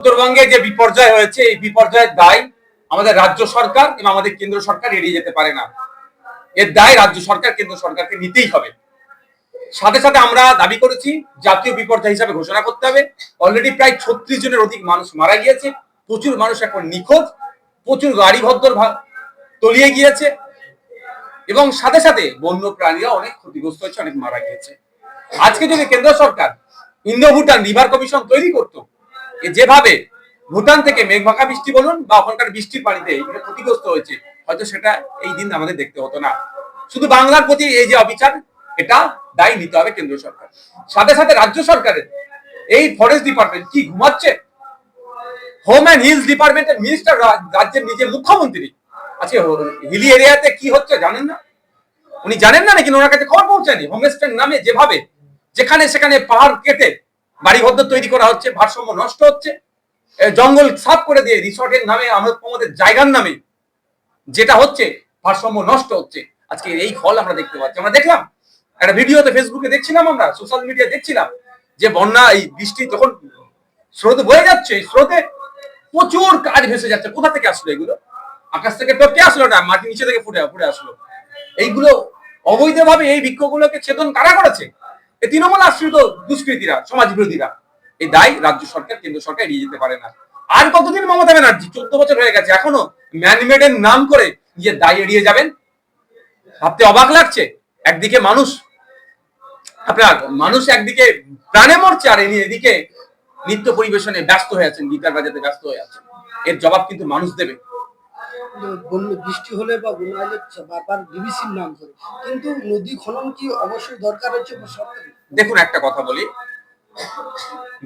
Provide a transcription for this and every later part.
উত্তরবঙ্গে যে বিপর্যয় হয়েছে, এই বিপর্যয়ের দায় আমাদের রাজ্য সরকার এবং আমাদের কেন্দ্র সরকার এড়িয়ে যেতে পারে না। এর দায় রাজ্য সরকার, কেন্দ্র সরকারকে নিতেই হবে। সাথে সাথে আমরা দাবি করেছি, জাতীয় বিপর্যয় হিসাবে ঘোষণা করতে হবে। অলরেডি প্রায় ছত্রিশ জনের অধিক মানুষ মারা গিয়েছে। প্রচুর মানুষ এখন নিখোঁজ, প্রচুর গাড়ি ভদ্র তলিয়ে গিয়েছে এবং সাথে সাথে বন্য প্রাণীরা অনেক ক্ষতিগ্রস্ত হয়েছে, অনেক মারা গিয়েছে। আজকে যদি কেন্দ্র সরকার ইন্দো ভুটান রিভার কমিশন তৈরি করতো যেভাবে ভুটান থেকে মেঘমাখা বৃষ্টি বলুন বা ওখানকার বৃষ্টির পানিতে ক্ষতিগ্রস্ত হয়েছে, হয়তো সেটা এই দিন আমাদের দেখতে হতো না। শুধু বাংলার প্রতি এই যে অবিচার, এটা দায়ী নিতে হবে কেন্দ্র সরকার। সাথে সাথে রাজ্য সরকারের এই ফরেস্ট ডিপার্টমেন্ট কি ঘুমাচ্ছে? হোম অ্যান্ড হিলস ডিপার্টমেন্টের মিনিস্টার রাজ্যের নিজের মুখ্যমন্ত্রী আজকে হিলি এরিয়াতে কি হচ্ছে জানেন না? উনি জানেন না নাকি? ওনার কাছে খবর পৌঁছায়নি। হোমস্টের নামে যেভাবে যেখানে সেখানে পাহাড় কেটে বাড়িঘর তৈরি করা হচ্ছে, ভারসাম্য নষ্ট হচ্ছে। জঙ্গল সাফ করে দিয়ে রিসর্টের নামে, আমাদের জায়গার নামে যেটা হচ্ছে, ভারসাম্য নষ্ট হচ্ছে। আজকে এই ফল আমরা দেখতে পাচ্ছি। আমরা দেখলাম, একটা ভিডিওতে ফেসবুকে দেখছিলাম আমরা সোশ্যাল মিডিয়া দেখছিলাম যে বন্যা, এই বৃষ্টি যখন স্রোতে বয়ে যাচ্ছে স্রোতে প্রচুর কাজ ভেসে যাচ্ছে। কোথা থেকে আসলো এগুলো? আকাশ থেকে টপকে আসলো না? মাটি নিচে থেকে ফুটে ফুটে আসলো। এইগুলো অবৈধভাবে এই বৃক্ষগুলোকে ছেদন কারা করেছে? এই তৃণমূল আশ্রিত দুষ্কৃতীরা সমাজ বিরোধীরা এই দায় রাজ্য সরকার, কেন্দ্র সরকার এড়িয়ে যেতে পারে না। আর কতদিন মমতা ব্যানার্জি, চোদ্দ বছর হয়ে গেছে, এখনও ম্যানমেড এর নাম করে নিজের দায় এড়িয়ে যাবেন? ভাবতে অবাক লাগছে? একদিকে মানুষ, আপনার মানুষ একদিকে প্রাণে মরছে, আর এদিকে নৃত্য পরিবেশনে ব্যস্ত হয়ে আছেন গিটার বাজাতে ব্যস্ত হয়ে আছেন। এর জবাব কিন্তু মানুষ দেবে। বৃষ্টি হলে বা বন্যা হলে বারবার ডিবিসির নাম করে কিন্তু নদী খনন কি অবশ্যই দরকার হচ্ছে দেখুন, একটা কথা বলি।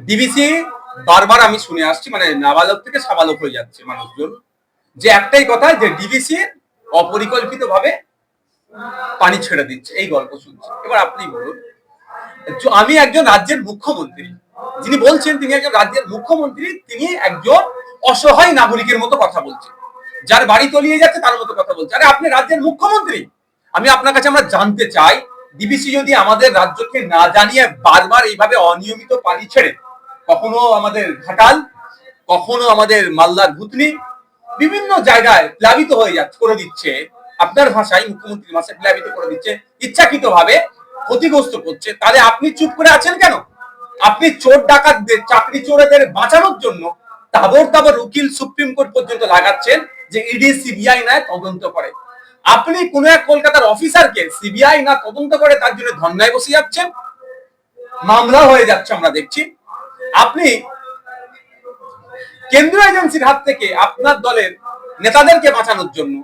ডিবিসি বারবার আমি শুনে আসছি মানে নাবালক থেকে সাবালক হয়ে যাচ্ছে মানুষজন। যে একটাই কথা, যে ডিবিসি অপরিকল্পিত ভাবে পানি ছেড়ে দিচ্ছে। এই গল্প শুনছি। এবার আপনি বলুন আমি একজন রাজ্যের মুখ্যমন্ত্রী, যিনি বলছেন তিনি একজন রাজ্যের মুখ্যমন্ত্রী, তিনি একজন অসহায় নাগরিকের মতো কথা বলছেন। যার বাড়ি তলিয়ে যাচ্ছে তার মতো কথা বলছে। আরে, আপনি রাজ্যের মুখ্যমন্ত্রী। আমি আপনার কাছে আমরা জানতে চাই ডিবিসি যদি আমাদের রাজ্যকে না জানিয়ে বারবার এইভাবে অনিয়মিত পানি ছেড়ে, কখনো আমাদের ঘাটাল, কখনো আমাদের মালদার ভুতনি বিভিন্ন জায়গায় প্লাবিত হয়ে যাচ্ছে, করে দিচ্ছে। আপনার ভাষায় মুখ্যমন্ত্রীর ভাষায় প্লাবিত করে দিচ্ছে ইচ্ছাকৃত ভাবে ক্ষতিগ্রস্ত করছে। তাহলে আপনি চুপ করে আছেন কেন? আপনি চোর ডাকাতদের, চাকরি চোরেদের বাঁচানোর জন্য তাবর তাবর উকিল সুপ্রিম কোর্ট পর্যন্ত লাগাচ্ছেন। যে ইডি, সিবিআই না তদন্ত করে। আপনি কোন এক কলকাতার অফিসারকে সিবিআই না তদন্ত করে তার জন্য ধর্নায় বসে যাচ্ছেন? মামলা হয়ে যাচ্ছে আমরা দেখছি। আপনি কেন্দ্রীয় এজেন্সির হাত থেকে আপনার দলের নেতাদেরকে বাঁচানোর জন্য,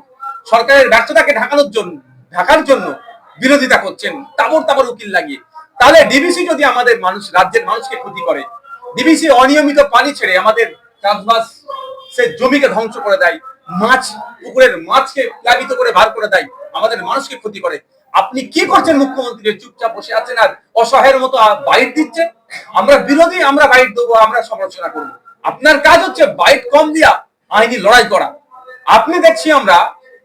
সরকারের ব্যর্থতাকে ঢাকানোর জন্য, ঢাকার জন্য বিরোধিতা করছেন তাবর তাবর উকিল লাগিয়ে। তাহলে ডিবিসি যদি আমাদের মানুষ, রাজ্যের মানুষকে ক্ষতি করে, ডিবিসি অনিয়মিত পানি ছেড়ে আমাদের চাষবাস সে জমিকে ধ্বংস করে দেয় মাছ, পুকুরের মাছকে প্লাবিত করে বার করে দেয়, আমাদের মানুষকে ক্ষতি করে। আপনি কি করছেন মুখ্যমন্ত্রী? চুপচাপ বসে আছেন আর অসহায়ের মতো বাইট দিচ্ছে আমরা বিরোধী, আমরা বাইট দেবো, আমরা সমালোচনা করব। আপনার কাজ হচ্ছে বাইট কম দিয়া, আইনি লড়াই করা। আপনি দেখছি আমরা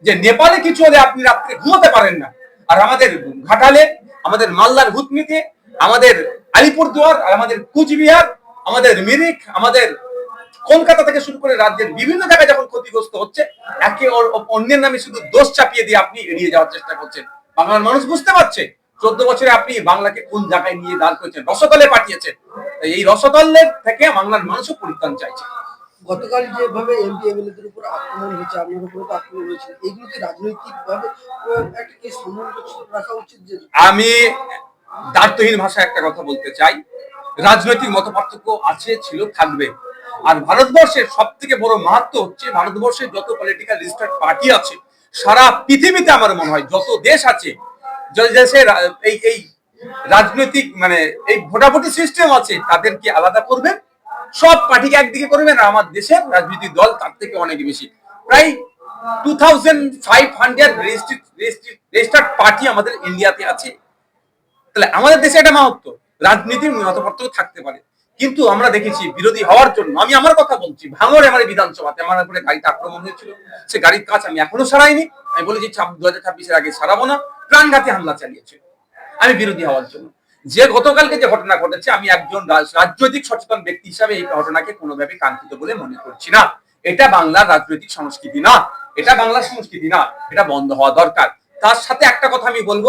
যে নেপালে কিছু হলে আপনি রাত্রে ঘুমোতে পারেন না। আর আমাদের ঘাটালে, আমাদের মালদার ভূতনিতে, আমাদের আলিপুরদুয়ার, আর আমাদের কুচবিহার, আমাদের মিরিক, আমাদের কলকাতা থেকে শুরু করে রাজ্যের বিভিন্ন জায়গায় যখন ক্ষতিগ্রস্ত হচ্ছে একে ওর অন্যের নামে শুধু দোষ চাপিয়ে দিয়ে আপনি এড়িয়ে যাওয়ার চেষ্টা করছেন। বাংলার মানুষ বুঝতে পারছে চোদ্দ বছরে আপনি বাংলাকে কোন জায়গায় নিয়ে দাঁড় করেছেন রসতলে পাঠিয়েছেন। এই রসতলের থেকে বাংলার মানুষও পরিত্রাণ চাইছে। গতকাল যেভাবে এমপি এমএলএদের উপর আক্রমণ হয়েছে আপনার উপরে আক্রমণ হয়েছে এগুলো কি রাজনৈতিক ভাবে একটা কেস সমন্বয় রাখা উচিত যে আমি দার্থহীন ভাষায় একটা কথা বলতে চাই। রাজনৈতিক মত পার্থক্য আছে ছিল থাকবে। আর ভারতবর্ষের সব থেকে বড় মাহাত্ম হচ্ছে ভারতবর্ষের যত পলিটিক্যাল রেজিস্টার্ড পার্টি আছে, সারা পৃথিবীতে আমার মনে হয়, যত দেশ আছে এই এই রাজনৈতিক মানে এই ভোটাভুটি সিস্টেম আছে, তাদেরকে আলাদা করবেন সব পার্টিকে একদিকে করবেন আর আমার দেশের রাজনৈতিক দল তার থেকে অনেক বেশি। প্রায় two thousand five hundred registered party আমাদের ইন্ডিয়াতে আছে। তাহলে আমাদের দেশে একটা মাহাত্ম রাজনীতির মত থাকতে পারে। কিন্তু আমরা দেখেছি বিরোধী হওয়ার জন্য, আমি আমার কথা বলছি, ভাঙড়ে আমার বিধানসভাতে আমার উপরে গাড়িতে আক্রমণ হয়েছিল। সে গাড়ির কাজ আমি এখনও সারাইনি। আমি বলেছি দু হাজার ছাব্বিশের আগে সারাবো না, প্রাণঘাতী হামলা চালিয়েছে। আমি বিরোধী হওয়ার জন্য। যে গতকালকে যে ঘটনা ঘটেছে, আমি একজন রাজনৈতিক সচেতন ব্যক্তি হিসাবে এই ঘটনাকে কোনোভাবে কাঙ্ক্ষিত বলে মনে করছি না। এটা বাংলার রাজনৈতিক সংস্কৃতি না। এটা বাংলার সংস্কৃতি না। এটা বন্ধ হওয়া দরকার। তার সাথে একটা কথা আমি বলব,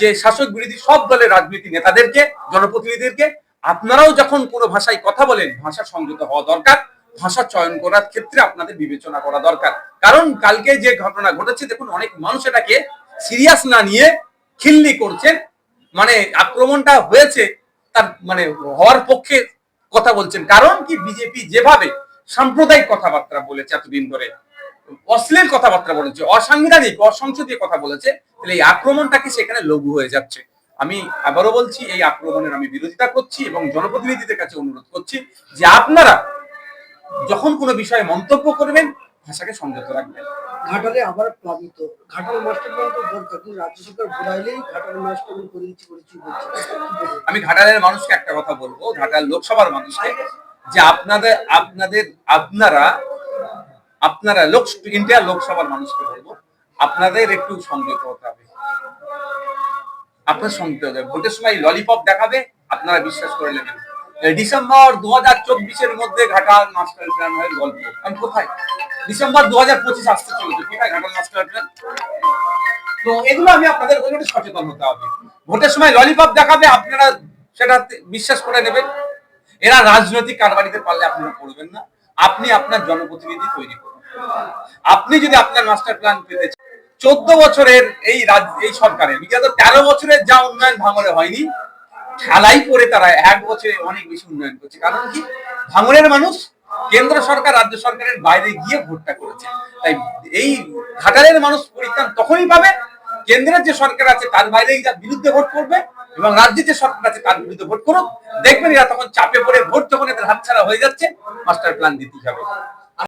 যে শাসক বিরোধী সব দলের রাজনীতি নেতাদেরকে, জনপ্রতিনিধিদেরকে আপনারাও যখন কোনো ভাষায় কথা বলেন, ভাষা সংযত হওয়া দরকার, ভাষা চয়ন করার ক্ষেত্রে আপনাদের বিবেচনা করা দরকার। কারণ কালকে যে ঘটনা ঘটেছে, দেখুন, অনেক মানুষ এটাকে সিরিয়াস না নিয়ে খিল্লি করছেন। মানে আক্রমণটা হয়েছে, তার মানে হওয়ার পক্ষে কথা বলছেন। কারণ কি, বিজেপি যেভাবে সাম্প্রদায়িক কথাবার্তা বলেছে এতদিন ধরে, অশ্লীল কথাবার্তা বলেছে, অসাংবিধানিক, অসংসদীয় কথা বলেছে, তাহলে এই আক্রমণটাকে সেখানে লঘু হয়ে যাচ্ছে। আমি আবারও বলছি এই আক্রমণের আমি বিরোধিতা করছি এবং জনপ্রতিনিধিদের কাছে অনুরোধ করছি যে আপনারা যখন কোনো বিষয়ে মন্তব্য করবেন ভাষাকে সংযত রাখবেন। ঘাটালে আবার প্লাবিত। ঘাটাল মাস্টার প্ল্যান তো দরকার কিন্তু রাজ্য সরকার ঘোরাইলেই ঘাটাল মাস্টার করে দিচ্ছি করেছি? আমি ঘাটালের মানুষকে একটা কথা বলব ঘাটাল লোকসভার মানুষকে যে আপনাদের আপনাদের আপনারা আপনারা লোক ইন্ডিয়া লোকসভার মানুষকে বলব আপনাদের একটু সংযত হতে হবে। আপনার শুনতে হবে। ভোটের সময় ললিপপ দেখাবে, আপনারা বিশ্বাস করে নেবেন। ডিসেম্বর দু হাজার চব্বিশের মধ্যে ঘাটাল মাস্টার প্ল্যান হয়ে গল্প। আমি কোথায়? ডিসেম্বর দু হাজার পঁচিশ আসতে চলেছে কোথায় ঘাটাল মাস্টার প্ল্যান তো এগুলো আমি আপনাদের একটু সচেতন হতে হবে। ভোটের সময় ললিপপ দেখাবে, আপনারা সেটা বিশ্বাস করে নেবেন। এরা রাজনৈতিক কারবারিতে পারলে আপনারা করবেন না। আপনি আপনার জনপ্রতিনিধি তৈরি করুন। আপনি যদি আপনার মাস্টার প্ল্যান পেতে চান চোদ্দ বছরের এই এই সরকারের, বিগত তেরো বছরের যা উন্নয়ন ভাঙরে হয়নি ঠেলাই করে তারা এক বছরে অনেক বেশি উন্নয়ন করছে। কারণ কি? ভাঙরের মানুষ কেন্দ্র সরকার, রাজ্য সরকারের বাইরে গিয়ে ভোটটা করেছে। তাই এই ঘাটালের মানুষ পরিত্রাণ তখনই পাবে, কেন্দ্রের যে সরকার আছে তার বাইরে যা বিরুদ্ধে ভোট করবে এবং রাজ্যের যে সরকার আছে তার বিরুদ্ধে ভোট করুক। দেখবেন এরা তখন চাপে পড়ে ভোট যখন এদের হাতছাড়া হয়ে যাচ্ছে, মাস্টার প্ল্যান দিতে হবে